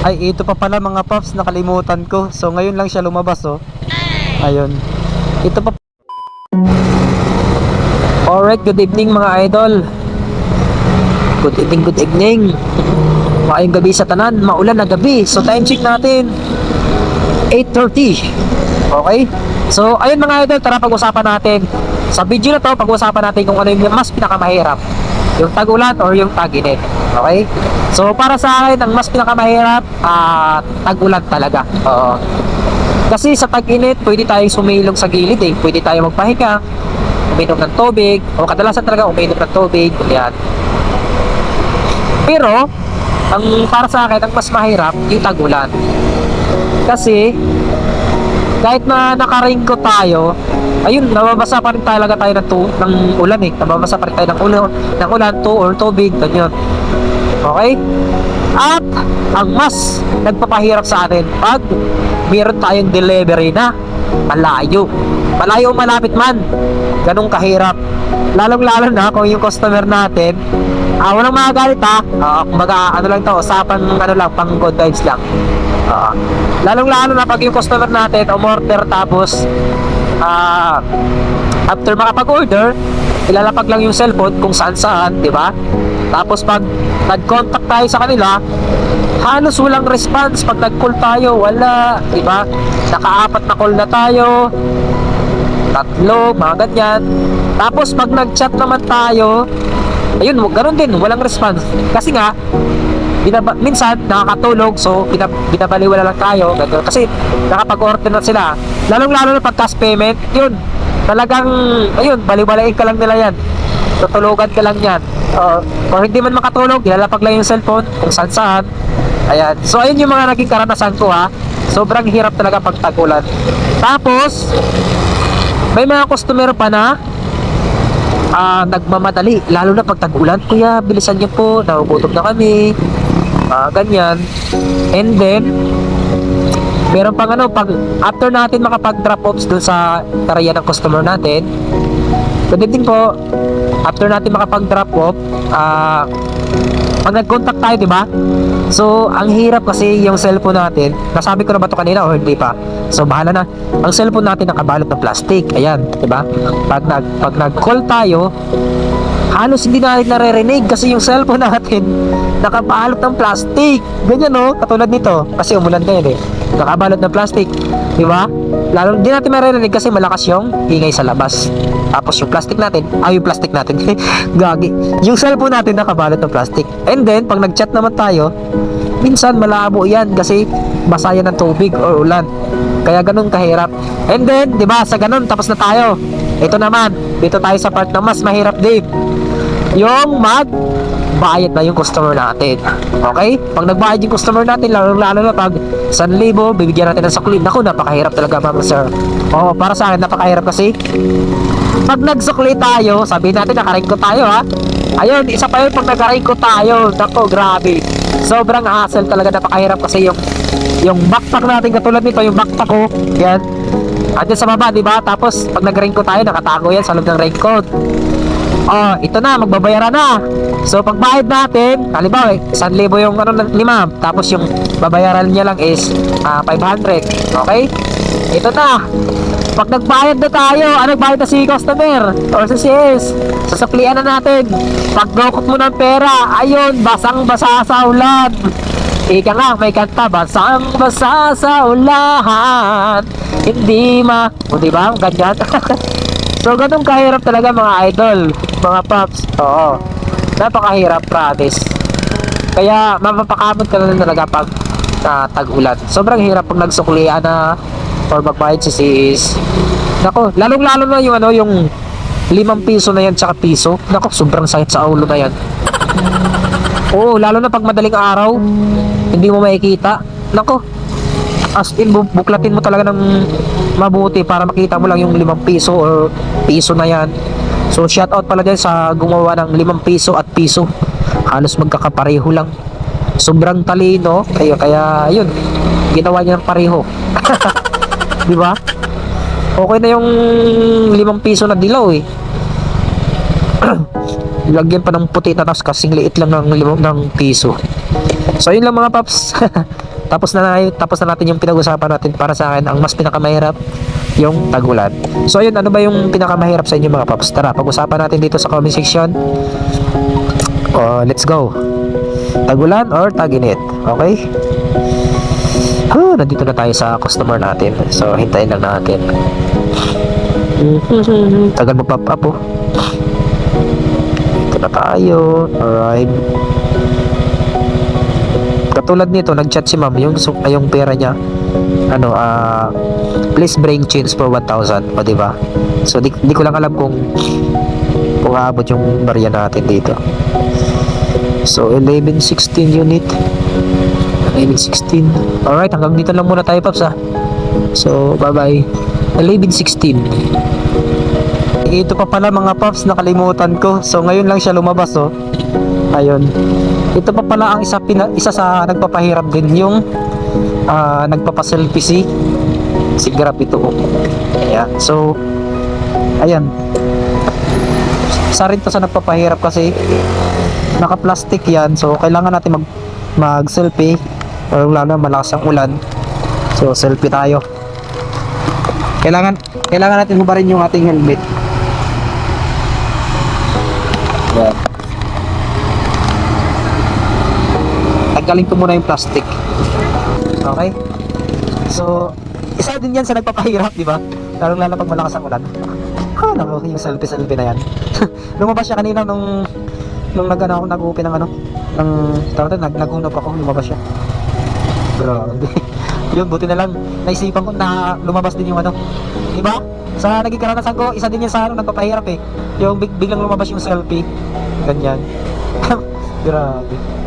Ay, ito pa pala mga paps, nakalimutan ko. So, ngayon lang siya lumabas, oh. Ayun. Ito pa. Alright, good evening mga idol. Good evening, good evening. Maayong gabi sa tanan, maulan na gabi. So, time check natin. 8.30. Okay? So, ayun mga idol, tara pag-usapan natin. Sa video na to, pag-usapan natin kung ano yung mas pinakamahirap. Yung tag-ulan or yung tag-init. Okay? So, para sa akin, ang mas pinakamahirap, ah, tag-ulan talaga. Oo. Kasi sa tag-init, pwede tayong sumilong sa gilid eh. Pwede tayo magpahinga, uminom ng tubig, o kadalasan talaga uminom ng tubig, yan. Pero, ang para sa akin, ang mas mahirap, yung tag-ulan. Kasi, kahit na naka-raincoat tayo, ayun, nababasa pa rin talaga tayo ng, tu- ng ulan eh. Nababasa pa rin tayo ng ulan, ng ulan to or tubig, ganyan. Okay? At, ang mas nagpapahirap sa atin, pag meron tayong delivery na malayo. Malayo o malapit man, ganun kahirap. Lalong-lalo na kung yung customer natin, ah, walang magagalit ha. Ah, kumbaga, ano lang to, usapan, ano lang, pang good vibes lang. Ah, lalong-lalo na pag yung customer natin, umorder tapos, ah, after makapag-order, ilalapag lang yung cellphone kung saan-saan, di ba? Tapos pag nag-contact tayo sa kanila, halos walang response pag nag-call tayo, wala, di ba? Nakaapat na call na tayo, tatlo, mga ganyan. Tapos pag nag-chat naman tayo, ayun, ganun din, walang response. Kasi nga, binaba, minsan nakakatulog, so binab, binabaliwala lang tayo, ganun. Kasi nakapag-order na sila. Lalong-lalo na pag cash payment, yun, talagang, ayun, baliwalain ka lang nila yan. Tutulugan ka lang yan. Uh, kung hindi man makatulog, ilalapag lang yung cellphone kung saan saan. Ayan. So, ayun yung mga naging karanasan ko ha. Sobrang hirap talaga pag tagulan. Tapos, may mga customer pa na ah nagmamadali. Lalo na pag tag-ulan. Kuya, bilisan niyo po. Nagugutom na kami. Ah, ganyan. And then, meron pang ano, pag after natin makapag-drop offs dun sa area ng customer natin, Good evening po. After natin makapag-drop off, ah pag nag-contact tayo, di ba? So, ang hirap kasi yung cellphone natin, nasabi ko na ba ito kanina o hindi pa? So, bahala na. Ang cellphone natin nakabalot ng plastic. Ayan, di ba? Pag nag pag nag-call tayo, halos hindi natin naririnig kasi yung cellphone natin nakabalot ng plastic. Ganyan no, katulad nito. Kasi umulan ngayon eh. Nakabalot ng plastic. Di ba? Lalo hindi natin maririnig kasi malakas yung ingay sa labas. Tapos yung plastic natin, ay yung plastic natin. Gagi. Yung cellphone natin nakabalot ng plastic. And then, pag nag-chat naman tayo, minsan malabo yan kasi basa ng tubig or ulan. Kaya ganun kahirap. And then, di ba, sa ganun, tapos na tayo. Ito naman, dito tayo sa part na mas mahirap, Dave. Yung mag bayad na yung customer natin. Okay? Pag nagbayad yung customer natin, lalo, lalo na pag 1,000, bibigyan natin ng sukli. Naku, napakahirap talaga, mama sir. Oo, para sa akin, napakahirap kasi pag nagsukli tayo, sabi natin nakaringko tayo ha. Ayun, isa pa yun pag nakaringko tayo. Nako, grabe. Sobrang hassle talaga, napakahirap kasi yung yung backpack natin katulad nito, yung backpack ko, yan. Andyan sa baba, di ba? Tapos, pag nag-raincoat tayo, nakatago yan sa loob ng raincoat. Oh, ito na, magbabayaran na. So, pagbayad natin, halimbawa, 1,000 yung ano ni ma'am, tapos yung babayaran niya lang is ah, 500. Okay? Ito na. Pag nagbayad na tayo, ah, nagbayad na si customer or si CS, sasaklian na natin. Pag dokot mo ng pera, ayun, basang-basa sa ulan. Ika nga, may kanta, basang-basa sa ulan. Hindi ma... O, diba? Ganyan. So, ganun kahirap talaga mga idol, mga paps. Oo. Napakahirap, promise. Kaya, mapapakamot ka na lang talaga pag na tag-ulan. Sobrang hirap pag nagsuklian na or magbayad si sis. Nako, lalong-lalo na yung ano, yung limang piso na yan tsaka piso. Nako, sobrang sakit sa ulo na yan. Oo, lalo na pag madaling araw, hindi mo makikita. Nako, as in bu- buklatin mo talaga ng mabuti para makita mo lang yung limang piso or piso na yan. So shout out pala din sa gumawa ng limang piso at piso. Halos magkakapareho lang. Sobrang talino. Kaya kaya yun ginawa niya ng pareho. Di ba? Okay na yung limang piso na dilaw eh. Lagyan pa ng puti na tapos kasing liit lang ng ng piso. So yun lang mga paps tapos na, tapos na natin yung pinag-usapan natin para sa akin ang mas pinakamahirap yung tagulan. So ayun, ano ba yung pinakamahirap sa inyo mga paps? Tara, pag-usapan natin dito sa comment section. Oh, let's go. Tagulan or taginit? Okay? Oh, nandito na tayo sa customer natin. So, hintayin lang natin. Tagal mo pop up oh. Dito na tayo. Alright. Katulad nito, nag-chat si ma'am, yung, yung pera niya, ano, ah, please bring change for 1,000. O, di ba? So, di, di ko lang alam kung kung aabot yung barya natin dito. So, 1116 unit. 1116. Alright, hanggang dito lang muna tayo, Paps, ah. So, bye-bye. 1116. Ito pa pala mga Paps, nakalimutan ko. So, ngayon lang siya lumabas, oh. Ayun. Ito pa pala ang isa, pina, isa sa nagpapahirap din yung ah, nagpapaselfie si si Grab ito. Ayan. So, ayan. Isa rin to sa nagpapahirap kasi naka-plastic yan. So, kailangan natin mag mag-selfie or lalo malakas ang ulan. So, selfie tayo. Kailangan kailangan natin hubarin yung ating helmet. Yan. Tanggalin ko muna yung plastic. Okay? So, isa din yan sa nagpapahirap, di ba? Lalo lalo pag malakas ang ulan. Ah, naku, yung selfie-selfie na yan. Lumabas siya kanina nung nung nag ano, ako nag-open ng ano, ng tawag nag nagunap ako, lumabas siya. Grabe. Yun, buti na lang. Naisipan ko na lumabas din yung ano. Di ba? Sa naging karanasan ko, isa din yan sa ano, nagpapahirap eh. Yung big, biglang lumabas yung selfie. Ganyan. Grabe.